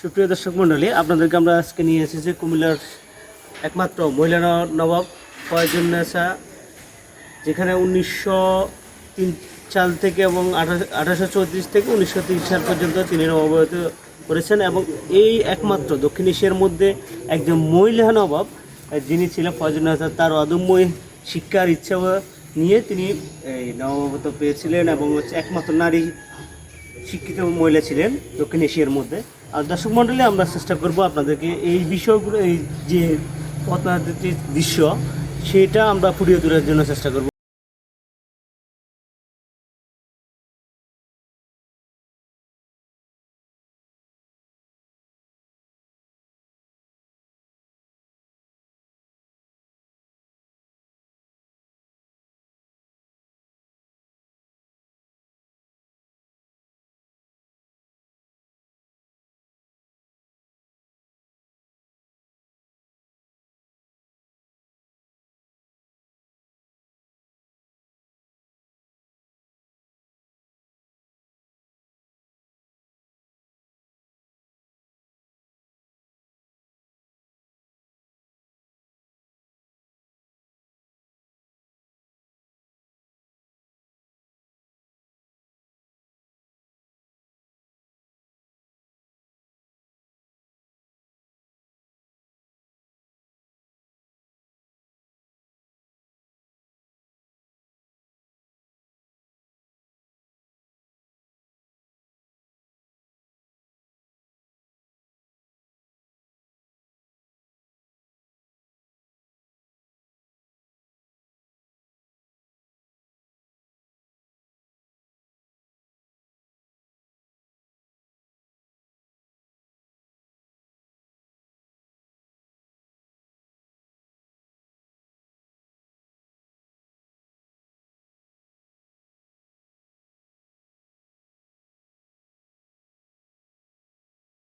সুপ্রিয় দর্শক মণ্ডলী, আপনাদেরকে আমরা আজকে নিয়ে এসেছি যে কুমিল্লার একমাত্র মহিলা নবাব নবাব ফয়জুন্নেসা যেখানে উনিশশো তিন সাল থেকে এবং আঠারোশো চৌত্রিশ থেকে উনিশশো তিন সাল পর্যন্ত তিনি নবাবত করেছেন এবং এই একমাত্র দক্ষিণ এশিয়ার মধ্যে একজন মহিলা নবাব, যিনি ছিলেন ফয়জুন্নেসা তার অদম্য শিক্ষার ইচ্ছা নিয়ে তিনি এই নবাবত পেয়েছিলেন এবং হচ্ছে একমাত্র নারী শিক্ষিত মহিলা ছিলেন দক্ষিণ এশিয়ার মধ্যে। আর দর্শক মণ্ডলে, আমরা চেষ্টা করব আপনাদেরকে এই বিষয়গুলো, এই যে পথনাটির দৃশ্য, সেটা আমরা ফুটিয়ে তোলার জন্য চেষ্টা করব।